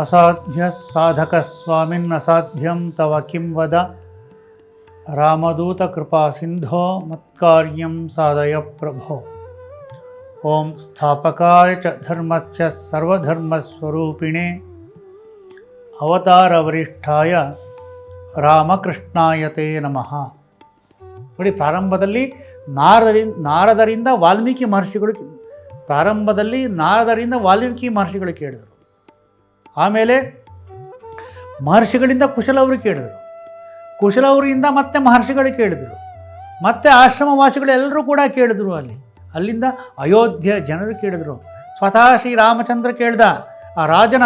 ಅಸಾಧ್ಯ ಸಾಧಕ ಸ್ವಾಮಿನ್ ಅಸಾಧ್ಯಂ ತವ ಕಿಂ ವದ ರಾಮದೂತ ಕೃಪಾ ಸಿಂಧೋ ಮತ್ಕಾರ್ಯಂ ಸಾಧಯ ಪ್ರಭೋ ಓಂ ಸ್ಥಾಪಕಾಯ ಚ ಧರ್ಮಸ್ಯ ಸರ್ವಧರ್ಮಸ್ವರೂಪಿಣೆ ಅವತಾರ ವರಿಷ್ಠಾಯ ರಾಮಕೃಷ್ಣಾಯ ತೇ ನಮಃ ನೋಡಿ ಪ್ರಾರಂಭದಲ್ಲಿ ನಾರದರಿಂದ ನಾರದರಿಂದ ವಾಲ್ಮೀಕಿ ಮಹರ್ಷಿಗಳು ಪ್ರಾರಂಭದಲ್ಲಿ ನಾರದರಿಂದ ವಾಲ್ಮೀಕಿ ಮಹರ್ಷಿಗಳು ಕೇಳಿದರು ಆಮೇಲೆ ಮಹರ್ಷಿಗಳಿಂದ ಕುಶಲವರು ಕೇಳಿದರು. ಕುಶಲವರಿಂದ ಮತ್ತೆ ಮಹರ್ಷಿಗಳು ಕೇಳಿದರು. ಮತ್ತೆ ಆಶ್ರಮವಾಸಿಗಳು ಎಲ್ಲರೂ ಕೂಡ ಕೇಳಿದರು ಅಲ್ಲಿ. ಅಲ್ಲಿಂದ ಅಯೋಧ್ಯೆ ಜನರು ಕೇಳಿದರು. ಸ್ವತಃ ಶ್ರೀರಾಮಚಂದ್ರ ಕೇಳಿದ. ಆ ರಾಜನ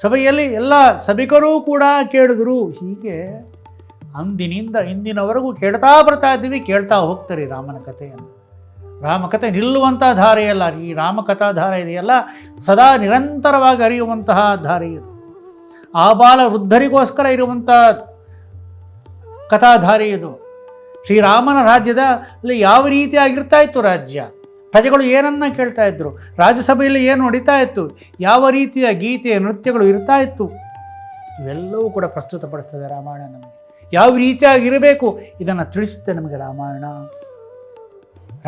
ಸಭೆಯಲ್ಲಿ ಎಲ್ಲ ಸಭಿಕರೂ ಕೂಡ ಕೇಳಿದರು. ಹೀಗೆ ಅಂದಿನಿಂದ ಇಂದಿನವರೆಗೂ ಕೇಳ್ತಾ ಬರ್ತಾ ಇದ್ದೀವಿ, ಕೇಳ್ತಾ ಹೋಗ್ತಾರೆ ರಾಮನ ಕಥೆಯನ್ನು. ರಾಮಕಥೆ ನಿಲ್ಲುವಂಥ ಧಾರೆಯಲ್ಲ ಈ ರಾಮಕಥಾ ಧಾರೆ ಇದೆಯಲ್ಲ, ಸದಾ ನಿರಂತರವಾಗಿ ಅರಿಯುವಂತಹ ಧಾರೆ ಇದು. ಆಬಾಲ ವೃದ್ಧರಿಗೋಸ್ಕರ ಇರುವಂಥ ಕಥಾಧಾರೆ ಇದು. ಶ್ರೀರಾಮನ ರಾಜ್ಯದ ಅಲ್ಲಿ ಯಾವ ರೀತಿಯಾಗಿರ್ತಾ ಇತ್ತು ರಾಜ್ಯ? ಪ್ರಜೆಗಳು ಏನನ್ನ ಕೇಳ್ತಾ ಇದ್ರು? ರಾಜ್ಯಸಭೆಯಲ್ಲಿ ಏನು ನಡೀತಾ ಇತ್ತು? ಯಾವ ರೀತಿಯ ಗೀತೆ ನೃತ್ಯಗಳು ಇರ್ತಾ ಇತ್ತು? ಇವೆಲ್ಲವೂ ಕೂಡ ಪ್ರಸ್ತುತಪಡಿಸ್ತದೆ ರಾಮಾಯಣ ನಮಗೆ. ಯಾವ ರೀತಿಯಾಗಿರಬೇಕು ಇದನ್ನು ತಿಳಿಸುತ್ತೆ ನಮಗೆ ರಾಮಾಯಣ.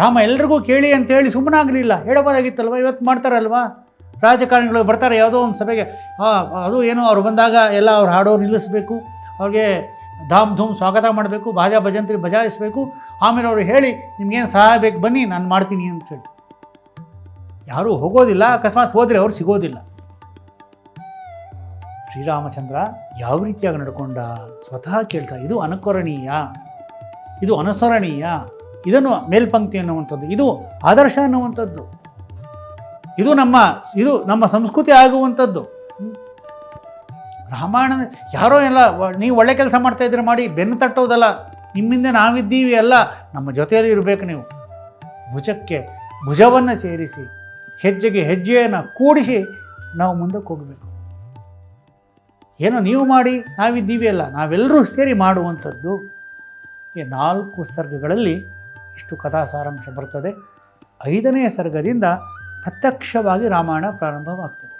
ರಾಮ, ಎಲ್ರಿಗೂ ಕೇಳಿ ಅಂತ ಹೇಳಿ ಸುಮ್ಮನಾಗಲಿಲ್ಲ ಹೇಳಬಹುದಾಗಿತ್ತಲ್ವ ಇವತ್ತು ಮಾಡ್ತಾರಲ್ವಾ? ರಾಜಕಾರಣಿಗಳು ಬರ್ತಾರೆ, ಯಾವುದೋ ಒಂದು ಸಭೆಗೆ. ಅದು ಏನೋ, ಅವ್ರು ಬಂದಾಗ ಎಲ್ಲ ಅವ್ರು ಹಾಡೋ ನಿಲ್ಲಿಸಬೇಕು. ಅವ್ರಿಗೆ ಧಾಮ್ ಧೂಮ್ ಸ್ವಾಗತ ಮಾಡಬೇಕು ಭಾಜ ಭಜಂತ್ರಿ ಬಜಾಯಿಸಬೇಕು. ಆಮೇಲೆ ಅವರು ಹೇಳಿ, ನಿಮ್ಗೇನು ಸಹಾಯ ಬೇಕು, ಬನ್ನಿ, ನಾನು ಮಾಡ್ತೀನಿ ಅಂತ ಹೇಳಿ. ಯಾರೂ ಹೋಗೋದಿಲ್ಲ, ಅಕಸ್ಮಾತ್ ಹೋದರೆ ಅವ್ರು ಸಿಗೋದಿಲ್ಲ. ಶ್ರೀರಾಮಚಂದ್ರ ಯಾವ ರೀತಿಯಾಗಿ ನಡ್ಕೊಂಡ? ಸ್ವತಃ ಕೇಳ್ತಾ, ಇದು ಅನುಕರಣೀಯ. ಇದು ಅನುಸರಣೀಯ. ಇದನ್ನು ಮೇಲ್ಪಂಕ್ತಿ ಅನ್ನುವಂಥದ್ದು. ಇದು ಆದರ್ಶ ಅನ್ನುವಂಥದ್ದು. ಇದು ನಮ್ಮ ಇದು ನಮ್ಮ ಸಂಸ್ಕೃತಿ ಆಗುವಂಥದ್ದು. ರಾಮಾಯಣ, ಯಾರೋ ಎಲ್ಲ, ನೀವು ಒಳ್ಳೆ ಕೆಲಸ ಮಾಡ್ತಾ ಇದ್ರೆ ಮಾಡಿ, ಬೆನ್ನು ತಟ್ಟೋದಲ್ಲ. ನಿಮ್ಮಿಂದ ನಾವಿದ್ದೀವಿ ಅಲ್ಲ. ನಮ್ಮ ಜೊತೆಯಲ್ಲಿ ಇರಬೇಕು ನೀವು. ಭುಜಕ್ಕೆ, ಭುಜವನ್ನು ಸೇರಿಸಿ, ಹೆಜ್ಜೆಗೆ ಹೆಜ್ಜೆಯನ್ನು ಕೂಡಿಸಿ ನಾವು ಮುಂದಕ್ಕೆ ಹೋಗಬೇಕು. ಏನೋ ನೀವು ಮಾಡಿ, ನಾವಿದ್ದೀವಿ ಅಲ್ಲ. ನಾವೆಲ್ಲರೂ ಸೇರಿ ಮಾಡುವಂಥದ್ದು ಈ ನಾಲ್ಕು ಸರ್ಗಗಳಲ್ಲಿ ಇಷ್ಟು ಕಥಾ ಸಾರಾಂಶ ಬರ್ತದೆ. ಐದನೇ ಸರ್ಗದಿಂದ ಪ್ರತ್ಯಕ್ಷವಾಗಿ ರಾಮಾಯಣ ಪ್ರಾರಂಭವಾಗ್ತದೆ.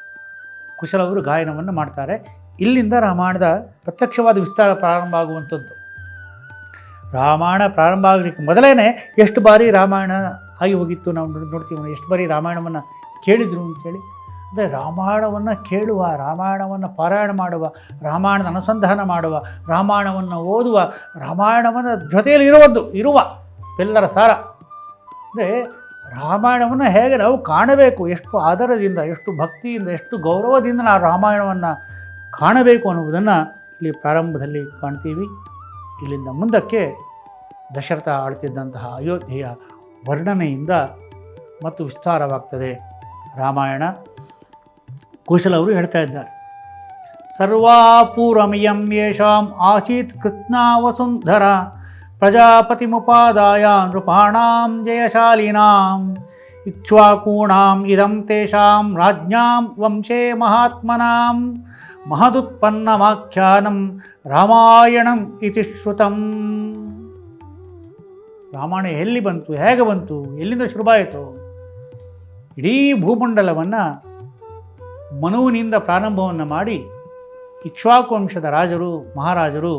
ಕುಶಲವರು ಗಾಯನವನ್ನು ಮಾಡ್ತಾರೆ. ಇಲ್ಲಿಂದ ರಾಮಾಯಣದ ಪ್ರತ್ಯಕ್ಷವಾದ ವಿಸ್ತಾರ ಪ್ರಾರಂಭ ಆಗುವಂಥದ್ದು. ರಾಮಾಯಣ ಪ್ರಾರಂಭ ಆಗಲಿಕ್ಕೆ ಮೊದಲೇ ಎಷ್ಟು ಬಾರಿ ರಾಮಾಯಣ ಆಗಿ ಹೋಗಿತ್ತು ನಾವು ನೋಡ್ತೀವಿ ಎಷ್ಟು ಬಾರಿ ರಾಮಾಯಣವನ್ನು ಕೇಳಿದ್ರು ಅಂತೇಳಿ. ಅಂದರೆ ರಾಮಾಯಣವನ್ನು ಕೇಳುವ, ರಾಮಾಯಣವನ್ನು ಪಾರಾಯಣ ಮಾಡುವ, ರಾಮಾಯಣದ ಅನುಸಂಧಾನ ಮಾಡುವ, ರಾಮಾಯಣವನ್ನು ಓದುವ, ರಾಮಾಯಣವನ್ನು ಜೊತೆಯಲ್ಲಿ ಇರುವದ್ದು ಇರುವ ಎಲ್ಲರ ಸಾರ. ಅಂದರೆ ರಾಮಾಯಣವನ್ನು ಹೇಗೆ ನಾವು ಕಾಣಬೇಕು, ಎಷ್ಟು ಆದರದಿಂದ, ಎಷ್ಟು ಭಕ್ತಿಯಿಂದ, ಎಷ್ಟು ಗೌರವದಿಂದ ನಾವು ರಾಮಾಯಣವನ್ನು ಕಾಣಬೇಕು ಅನ್ನುವುದನ್ನು ಇಲ್ಲಿ ಪ್ರಾರಂಭದಲ್ಲಿ ಕಾಣ್ತೀವಿ. ಇಲ್ಲಿಂದ ಮುಂದಕ್ಕೆ ದಶರಥ ಆಳ್ತಿದ್ದಂತಹ ಅಯೋಧ್ಯೆಯ ವರ್ಣನೆಯಿಂದ ಮತ್ತು ವಿಸ್ತಾರವಾಗ್ತದೆ ರಾಮಾಯಣ. ಕುಶಲವರು ಹೇಳ್ತಾ ಇದ್ದಾರೆ ಸರ್ವಾಪೂರ್ವಮಿಯಂ ಯೇಷಾಂ ಆಸೀತ್ ಕೃತ್ನಾ ಪ್ರಜಾಪತಿಮುಪಾದಾಯ ನೃಪಾಣಾಂ ಜಯಶಾಲಿನಾಂ ಇಕ್ಷ್ವಾಕೂಣಾಂ ಇದಂ ತೇಷಾಂ ರಾಜ್ಞಾಂ ವಂಶೇ ಮಹಾತ್ಮನಾಂ ಮಹದುತ್ಪನ್ನಮಾಖ್ಯಾನಂ ರಾಮಾಯಣಂ ಇತಿ ಶ್ರುತಂ ರಾಮಾಯಣ ಎಲ್ಲಿ ಬಂತು? ಹೇಗೆ ಬಂತು? ಎಲ್ಲಿಂದ ಶುರುವಾಯಿತು? ಇಡೀ ಭೂಮಂಡಲವನ್ನು ಮನುವಿನಿಂದ ಪ್ರಾರಂಭವನ್ನು ಮಾಡಿ ಇಕ್ಷ್ವಾಕು ವಂಶದ ರಾಜರು, ಮಹಾರಾಜರು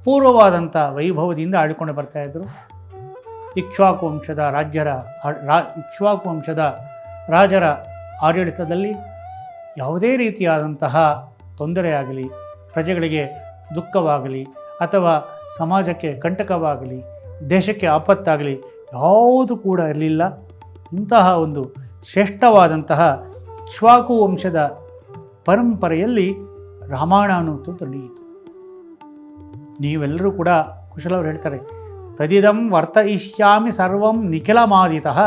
ಅಪೂರ್ವವಾದಂಥ ವೈಭವದಿಂದ ಬರ್ತಾ ಬರ್ತಾಯಿದ್ರು ಇಕ್ಷ್ವಾಕು ವಂಶದ ರಾಜ್ಯರ, ರಾ, ಇಕ್ಷ್ವಾಕು ವಂಶದ ರಾಜರ ಆಡಳಿತದಲ್ಲಿ ಯಾವುದೇ ರೀತಿಯಾದಂತಹ ತೊಂದರೆಯಾಗಲಿ ಪ್ರಜೆಗಳಿಗೆ ದುಃಖವಾಗಲಿ ಅಥವಾ ಸಮಾಜಕ್ಕೆ ಕಂಟಕವಾಗಲಿ, ದೇಶಕ್ಕೆ ಆಪತ್ತಾಗಲಿ ಯಾವುದು ಕೂಡ ಇರಲಿಲ್ಲ. ಇಂತಹ ಒಂದು ಶ್ರೇಷ್ಠವಾದಂತಹ ಇಕ್ಷ್ವಾಕು ವಂಶದ ಪರಂಪರೆಯಲ್ಲಿ ರಾಮಾಯಣ ಅನ್ನುವಂಥದ್ದು ನಡೆಯಿತು. ನೀವೆಲ್ಲರೂ ಕೂಡ ಕುಶಲವರು ಹೇಳ್ತಾರೆ, ತದಿದಂ ವರ್ತಯಿಷ್ಯಾಮಿ ಸರ್ವಂ ನಿಖಿಲಮಾದಿತಃ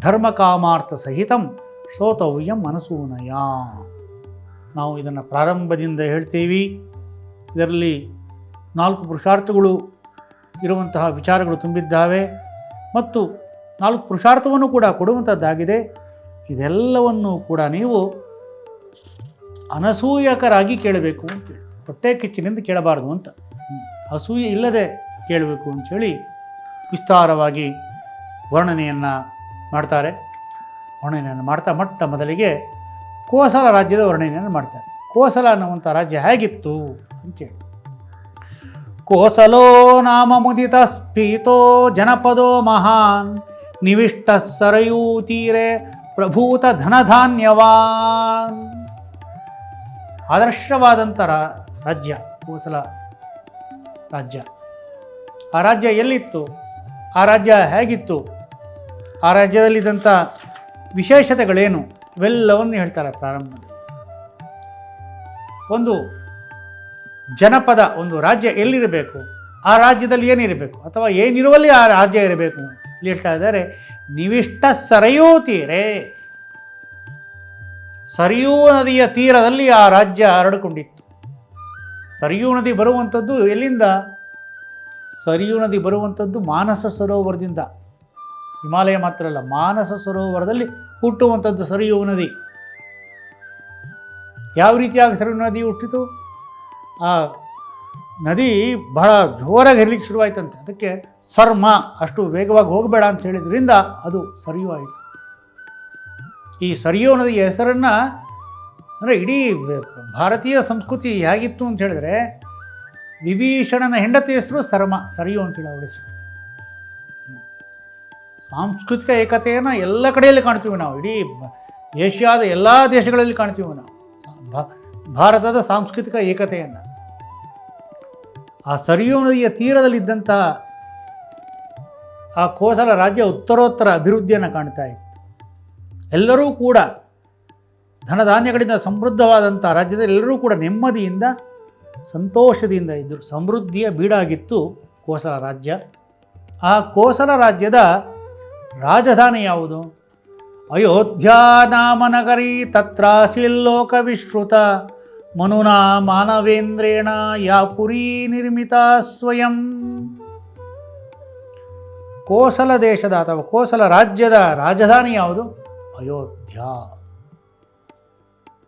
ಧರ್ಮಕಾಮಾರ್ಥ ಸಹಿತಂ ಶ್ರೋತವ್ಯಂ ಮನಸೂನಯ. ನಾವು ಇದನ್ನು ಪ್ರಾರಂಭದಿಂದ ಹೇಳ್ತೀವಿ. ಇದರಲ್ಲಿ ನಾಲ್ಕು ಪುರುಷಾರ್ಥಗಳು ಇರುವಂತಹ ವಿಚಾರಗಳು ತುಂಬಿದ್ದಾವೆ ಮತ್ತು ನಾಲ್ಕು ಪುರುಷಾರ್ಥವನ್ನು ಕೂಡ ಕೊಡುವಂಥದ್ದಾಗಿದೆ. ಇದೆಲ್ಲವನ್ನು ಕೂಡ ನೀವು ಅನಸೂಯಕರಾಗಿ ಕೇಳಬೇಕು ಅಂತೇಳಿ ಹೊಟ್ಟೆ ಕಿಚ್ಚಿನಿಂದ ಕೇಳಬಾರ್ದು ಅಂತ. ಅಸೂಯೆ ಇಲ್ಲದೆ ಕೇಳಬೇಕು ಅಂಥೇಳಿ ವಿಸ್ತಾರವಾಗಿ ವರ್ಣನೆಯನ್ನು ಮಾಡ್ತಾರೆ. ವರ್ಣನೆಯನ್ನು ಮಾಡ್ತಾ ಮೊಟ್ಟ ಮೊದಲಿಗೆ ಕೋಸಲ ರಾಜ್ಯದ ವರ್ಣನೆಯನ್ನು ಮಾಡ್ತಾರೆ. ಕೋಸಲ ಅನ್ನುವಂಥ ರಾಜ್ಯ ಹೇಗಿತ್ತು ಅಂತೇಳಿ ಕೋಸಲೋ ನಾಮ ಮುದಿತ ಸ್ಫೀತೋ ಜನಪದೋ ಮಹಾನ್ ನಿವಿಷ್ಟ ಸರಯೂ ತೀರೆ ಪ್ರಭೂತ ಧನಧಾನ್ಯವಾನ್. ಆದರ್ಶವಾದಂಥ ರಾಜ್ಯ ಕೋಸಲ ರಾಜ್ಯ. ಆ ರಾಜ್ಯ ಎಲ್ಲಿತ್ತು? ಆ ರಾಜ್ಯ ಹೇಗಿತ್ತು? ಆ ರಾಜ್ಯದಲ್ಲಿದ್ದಂಥ ವಿಶೇಷತೆಗಳೇನು? ಇವೆಲ್ಲವನ್ನು ಹೇಳ್ತಾರೆ ಪ್ರಾರಂಭದಲ್ಲಿ. ಒಂದು ಜನಪದ, ಒಂದು ರಾಜ್ಯ ಎಲ್ಲಿರಬೇಕು? ಆ ರಾಜ್ಯದಲ್ಲಿ ಏನಿರಬೇಕು? ಅಥವಾ ಏನಿರುವಲ್ಲಿ ಆ ರಾಜ್ಯ ಇರಬೇಕು? ಇಲ್ಲಿ ಹೇಳ್ತಾ ಇದ್ದಾರೆ, ನಿವಿಷ್ಟ ಸರಯೂ ತೀರೆ. ಸರಿಯೂ ನದಿಯ ತೀರದಲ್ಲಿ ಆ ರಾಜ್ಯ ಹರಡಿಕೊಂಡಿತ್ತು. ಸರಿಯೂ ನದಿ ಬರುವಂಥದ್ದು ಎಲ್ಲಿಂದ? ಸರಿಯೂ ನದಿ ಬರುವಂಥದ್ದು ಮಾನಸ ಸರೋವರದಿಂದ. ಹಿಮಾಲಯ ಮಾತ್ರ ಅಲ್ಲ, ಮಾನಸ ಸರೋವರದಲ್ಲಿ ಹುಟ್ಟುವಂಥದ್ದು ಸರಿಯೂ ನದಿ. ಯಾವ ರೀತಿಯಾಗಿ ಸರಿಯು ನದಿ ಹುಟ್ಟಿತು? ಆ ನದಿ ಬಹಳ ಜೋರಾಗಿ ಹರಿಲಿಕ್ಕೆ ಶುರುವಾಯ್ತಂತೆ. ಅದಕ್ಕೆ ಸರ್ಮ ಅಷ್ಟು ವೇಗವಾಗಿ ಹೋಗಬೇಡ ಅಂತ ಹೇಳಿದ್ರಿಂದ ಅದು ಸರಿಯೂ ಆಯಿತು. ಈ ಸರಿಯೋ ನದಿಯ ಹೆಸರನ್ನು ಅಂದರೆ ಇಡೀ ಭಾರತೀಯ ಸಂಸ್ಕೃತಿ ಹೇಗಿತ್ತು ಅಂತ ಹೇಳಿದ್ರೆ, ವಿಭೀಷಣನ ಹೆಂಡತಿ ಹೆಸರು ಸರ್ಮ, ಸರಿಯೋ ಅಂತೇಳಿ ಅವಳ ಹೆಸರು. ಸಾಂಸ್ಕೃತಿಕ ಏಕತೆಯನ್ನು ಎಲ್ಲ ಕಡೆಯಲ್ಲಿ ಕಾಣ್ತೀವಿ ನಾವು, ಇಡೀ ಏಷ್ಯಾದ ಎಲ್ಲ ದೇಶಗಳಲ್ಲಿ ಕಾಣ್ತೀವಿ ನಾವು ಭಾರತದ ಸಾಂಸ್ಕೃತಿಕ ಏಕತೆಯನ್ನು ಆ ಸರಿಯು ನದಿಯ ತೀರದಲ್ಲಿದ್ದಂತಹ ಆ ಕೋಸಲ ರಾಜ್ಯ ಉತ್ತರೋತ್ತರ ಅಭಿವೃದ್ಧಿಯನ್ನು ಕಾಣ್ತಾ ಇತ್ತು ಎಲ್ಲರೂ ಕೂಡ ಧನಧಾನ್ಯಗಳಿಂದ ಸಮೃದ್ಧವಾದಂಥ ರಾಜ್ಯದಲ್ಲಿ ಎಲ್ಲರೂ ಕೂಡ ನೆಮ್ಮದಿಯಿಂದ, ಸಂತೋಷದಿಂದ ಇದ್ದರು ಸಮೃದ್ಧಿಯ ಬೀಡಾಗಿತ್ತು ಕೋಸಲ ರಾಜ್ಯ. ಆ ಕೋಸಲ ರಾಜ್ಯದ ರಾಜಧಾನಿ ಯಾವುದು? ಅಯೋಧ್ಯ ನಾಮನಗರಿ ತತ್ರಾಸಿಲ್ಲೋಕ ವಿಶ್ರುತ ಮನುನಾ ಮಾನವೇಂದ್ರೇಣ ಯಾ ಪುರಿ ನಿರ್ಮಿತ ಸ್ವಯಂ. ಕೋಸಲ ದೇಶದ ಅಥವಾ ಕೋಸಲ ರಾಜ್ಯದ ರಾಜಧಾನಿ ಯಾವುದು? ಅಯೋಧ್ಯ.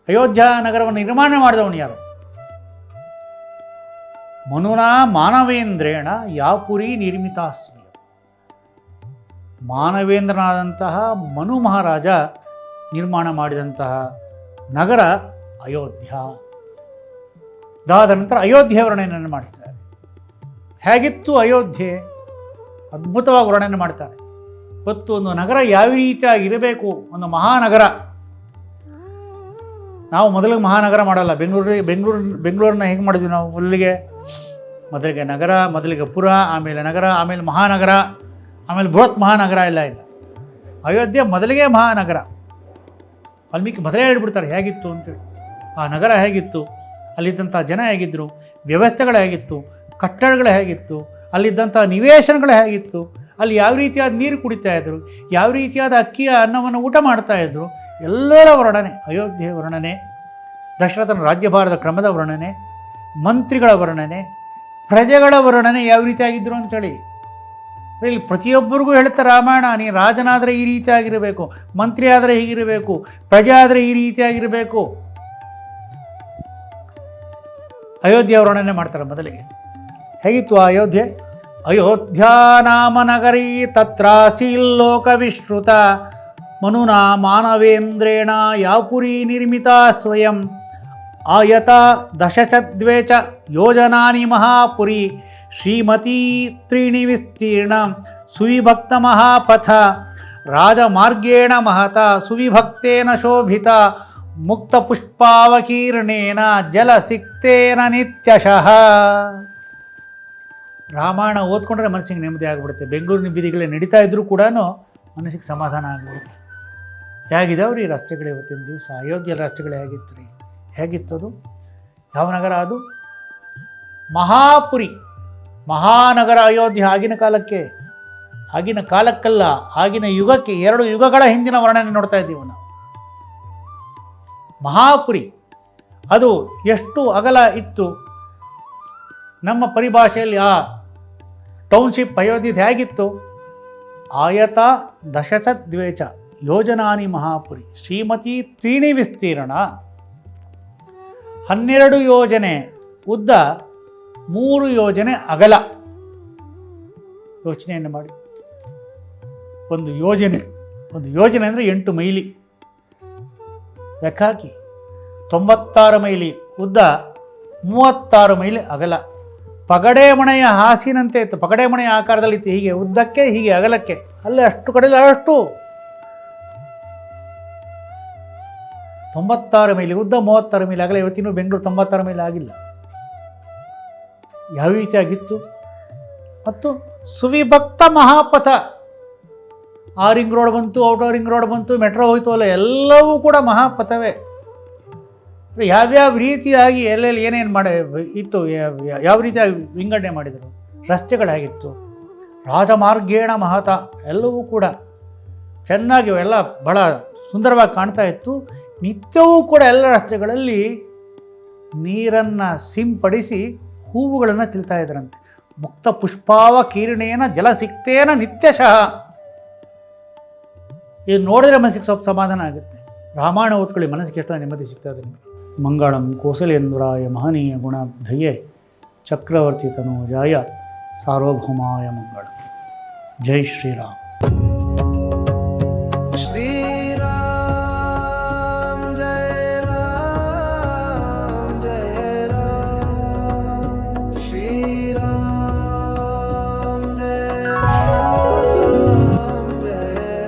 ಅಯೋಧ್ಯ ನಗರವನ್ನು ನಿರ್ಮಾಣ ಮಾಡಿದವನು ಯಾರು? ಮನುನಾ ಮಾನವೇಂದ್ರೇಣ ಯಾಪುರಿ ನಿರ್ಮಿತ ಸ್ವಯಂ ಮಾನವೇಂದ್ರನಾದಂತಹ ಮನು ಮಹಾರಾಜ ನಿರ್ಮಾಣ ಮಾಡಿದಂತಹ ನಗರ ಅಯೋಧ್ಯ. ಅದಾದ ನಂತರ ಅಯೋಧ್ಯೆ ವರ್ಣನೆಯನ್ನು ಮಾಡ್ತಾರೆ. ಹೇಗಿತ್ತು ಅಯೋಧ್ಯೆ? ಅದ್ಭುತವಾಗಿ ವರ್ಣನೆ ಮಾಡ್ತಾರೆ. ಇವತ್ತು ಒಂದು ನಗರ ಯಾವ ರೀತಿಯಾಗಿರಬೇಕು ಒಂದು ಮಹಾನಗರ ನಾವು ಮೊದಲಿಗೆ ಮಹಾನಗರ ಮಾಡಲ್ಲ. ಬೆಂಗಳೂರಿಗೆ, ಬೆಂಗಳೂರು, ಬೆಂಗಳೂರನ್ನ ಹೇಗೆ ಮಾಡಿದ್ವಿ ನಾವು? ಮೊದಲಿಗೆ ಮೊದಲಿಗೆ ನಗರ, ಮೊದಲಿಗೆ ಪುರ, ಆಮೇಲೆ ನಗರ, ಆಮೇಲೆ ಮಹಾನಗರ, ಆಮೇಲೆ ಬೃಹತ್ ಮಹಾನಗರ ಇಲ್ಲ ಇಲ್ಲ. ಅಯೋಧ್ಯೆ ಮೊದಲಿಗೆ ಮಹಾನಗರ. ವಾಲ್ಮೀಕಿ ಮೊದಲೇ ಹೇಳ್ಬಿಡ್ತಾರೆ, ಹೇಗಿತ್ತು ಅಂತೇಳಿ ಆ ನಗರ ಹೇಗಿತ್ತು? ಅಲ್ಲಿದ್ದಂಥ ಜನ ಹೇಗಿದ್ದರು ವ್ಯವಸ್ಥೆಗಳು ಹೇಗಿತ್ತು? ಕಟ್ಟಡಗಳು ಹೇಗಿತ್ತು? ಅಲ್ಲಿದ್ದಂಥ ನಿವೇಶನಗಳು ಹೇಗಿತ್ತು? ಅಲ್ಲಿ ಯಾವ ರೀತಿಯಾದ ನೀರು ಕುಡಿತಾ ಇದ್ದರು ಯಾವ ರೀತಿಯಾದ ಅಕ್ಕಿಯ ಅನ್ನವನ್ನು ಊಟ ಮಾಡ್ತಾ ಇದ್ರು? ಎಲ್ಲರ ವರ್ಣನೆ ಅಯೋಧ್ಯೆ ವರ್ಣನೆ, ದಶರಥನ ರಾಜ್ಯಭಾರದ ಕ್ರಮದ ವರ್ಣನೆ, ಮಂತ್ರಿಗಳ ವರ್ಣನೆ, ಪ್ರಜೆಗಳ ವರ್ಣನೆ ಯಾವ ರೀತಿಯಾಗಿದ್ದರು ಅಂತೇಳಿ. ಇಲ್ಲಿ ಪ್ರತಿಯೊಬ್ಬರಿಗೂ ಹೇಳ್ತಾರೆ ರಾಮಾಯಣ, ನೀ ರಾಜನಾದರೆ ಈ ರೀತಿಯಾಗಿರಬೇಕು, ಮಂತ್ರಿ ಆದರೆ ಹೀಗಿರಬೇಕು, ಪ್ರಜೆ ಆದರೆ ಈ ರೀತಿಯಾಗಿರಬೇಕು. ಅಯೋಧ್ಯೆ ವರ್ಣನೆ ಮಾಡ್ತಾರೆ ಮೊದಲಿಗೆ. ಹೇಗಿತ್ತು ಆ ಅಯೋಧ್ಯೆ? ಅಯೋಧ್ಯಾ ನಾಮ ನಗರಿ ತತ್ರಾಸೀಲ್ಲೋಕ ವಿಶ್ರುತ ಮನುನಾ ಮಾನವೇಂದ್ರೇಣ ಯಾಪುರಿ ನಿರ್ಮಿತ ಸ್ವಯಂ. ಆಯತ ದಶಚದ್ವೇ ಚ ಯೋಜನಾನಿ ಮಹಾಪುರಿ. ಶ್ರೀಮತಿ ತ್ರೀಣಿ ವಿಸ್ತೀರ್ಣ ಸುವಿಭಕ್ತ ಮಹಾಪಥ. ರಾಜಮಾರ್ಗೇಣ ಮಹತ ಸುವಿಭಕ್ತೇನ ಶೋಭಿತ. ಪುಷ್ಪಾವಕೀರ್ಣೇನ ಜಲಸಿಕ್ತೇನ ನಿತ್ಯಶಃ. ರಾಮಾಯಣ ಓದ್ಕೊಂಡ್ರೆ ಮನಸ್ಸಿಗೆ ನೆಮ್ಮದಿ ಆಗಿಬಿಡುತ್ತೆ. ಬೆಂಗಳೂರಿನ ಬೀದಿಗಳೇ ನಡೀತಾ ಇದ್ದರೂ ಕೂಡ ಮನಸ್ಸಿಗೆ ಸಮಾಧಾನ ಆಗ್ಬಿಡುತ್ತೆ. ಹೇಗಿದಾವ್ರಿ ರೀ ರಸ್ತೆಗಳು ಇವತ್ತಿನ ದಿವಸ? ಅಯೋಧ್ಯೆ ರಸ್ತೆಗಳು ಹೇಗಿತ್ತು ರೀ ಹೇಗಿತ್ತದು? ಯಾವ ನಗರ ಅದು? ಮಹಾಪುರಿ. ಮಹಾನಗರ ಅಯೋಧ್ಯೆ ಆಗಿನ ಕಾಲಕ್ಕೆ, ಆಗಿನ ಕಾಲಕ್ಕಲ್ಲ, ಆಗಿನ ಯುಗಕ್ಕೆ, ಎರಡು ಯುಗಗಳ ಹಿಂದಿನ ವರ್ಣನೆ ನೋಡ್ತಾ ಇದ್ದೀವಿ ನಾವು. ಮಹಾಪುರಿ. ಅದು ಎಷ್ಟು ಅಗಲ ಇತ್ತು ನಮ್ಮ ಪರಿಭಾಷೆಯಲ್ಲಿ, ಆ ಟೌನ್ಶಿಪ್ ಅಯೋಧ್ಯೆ ಹೇಗಿತ್ತು? ಆಯತ ದಶತ ದ್ವೇಚ ಯೋಜನಾನಿ ಮಹಾಪುರಿ. ಶ್ರೀಮತಿ ತ್ರೀಣಿ ವಿಸ್ತೀರ್ಣ. ಹನ್ನೆರಡು ಯೋಜನೆ, ಉದ್ದ ಮೂರು ಯೋಜನೆ ಅಗಲ. ಯೋಚನೆಯನ್ನು ಮಾಡಿ. ಒಂದು ಯೋಜನೆ ಒಂದು ಯೋಜನೆ ಅಂದರೆ ಎಂಟು ಮೈಲಿ. ಲೆಕ್ಕ ಹಾಕಿ ತೊಂಬತ್ತಾರು ಮೈಲಿ, ಉದ್ದ ಮೂವತ್ತಾರು ಮೈಲಿ ಅಗಲ. ಪಗಡೆ ಮಣೆಯ ಹಾಸಿನಂತೆ ಇತ್ತು. ಪಗಡೆ ಮಣೆಯ ಆಕಾರದಲ್ಲಿತ್ತು ಹೀಗೆ ಉದ್ದಕ್ಕೆ, ಹೀಗೆ ಅಗಲಕ್ಕೆ. ಅಲ್ಲೇ ಅಷ್ಟು ಕಡೆಯಲ್ಲಿ ಅಷ್ಟು ತೊಂಬತ್ತಾರು ಮೈಲಿ, ಉದ್ದ ಮೂವತ್ತಾರು ಮೈಲಿ ಆಗಲ್ಲ ಇವತ್ತಿನೂ ಬೆಂಗಳೂರು ತೊಂಬತ್ತಾರು ಮೈಲಿ ಆಗಿಲ್ಲ. ಯಾವ ರೀತಿಯಾಗಿತ್ತು? ಮತ್ತು ಸುವಿಭಕ್ತ ಮಹಾಪಥ. ಆ ರಿಂಗ್ ರೋಡ್ ಬಂತು ಔಟರ್ ರಿಂಗ್ ರೋಡ್ ಬಂತು, ಮೆಟ್ರೋ ಹೋಯ್ತು ಅಲ್ಲ, ಎಲ್ಲವೂ ಕೂಡ ಮಹಾಪಥವೇ. ಯಾವ್ಯಾವ ರೀತಿಯಾಗಿ ಎಲ್ಲೆಲ್ಲಿ ಏನೇನು ಮಾಡ, ಇತ್ತು ಯಾವ ರೀತಿಯಾಗಿ ವಿಂಗಡಣೆ ಮಾಡಿದರು? ರಸ್ತೆಗಳಾಗಿತ್ತು. ರಾಜಮಾರ್ಗೇಣ ಮಹತ, ಎಲ್ಲವೂ ಕೂಡ ಚೆನ್ನಾಗಿ ಎಲ್ಲ ಬಹಳ ಸುಂದರವಾಗಿ ಕಾಣ್ತಾ ಇತ್ತು. ನಿತ್ಯವೂ ಕೂಡ ಎಲ್ಲ ರಸ್ತೆಗಳಲ್ಲಿ ನೀರನ್ನು ಸಿಂಪಡಿಸಿ ಹೂವುಗಳನ್ನು ತಿಳ್ತಾ ಇದ್ರಂತೆ. ಮುಕ್ತ ಪುಷ್ಪಾವ ಕೀರ್ಣೇನ ಜಲ ಸಿಕ್ತೇನ ನಿತ್ಯಶಃ. ಇದು ನೋಡಿದ್ರೆ ಮನಸ್ಸಿಗೆ ಸ್ವಲ್ಪ ಸಮಾಧಾನ ಆಗುತ್ತೆ. ರಾಮಾಯಣ ಓದ್ಕೊಳ್ಳಿ, ಮನಸ್ಸಿಗೆ ಎಷ್ಟು ನೆಮ್ಮದಿ ಸಿಗ್ತದೆ ನಿಮಗೆ. ಮಂಗಳಂ ಕೋಸಲೇಂದ್ರಾಯ ಮಹನೀಯ ಗುಣ ಚಕ್ರವರ್ತಿ ತನೋಜಾಯ ಸಾರ್ವಭೌಮಾಯ ಮಂಗಳ. ಜೈ ಶ್ರೀರಾಮ್.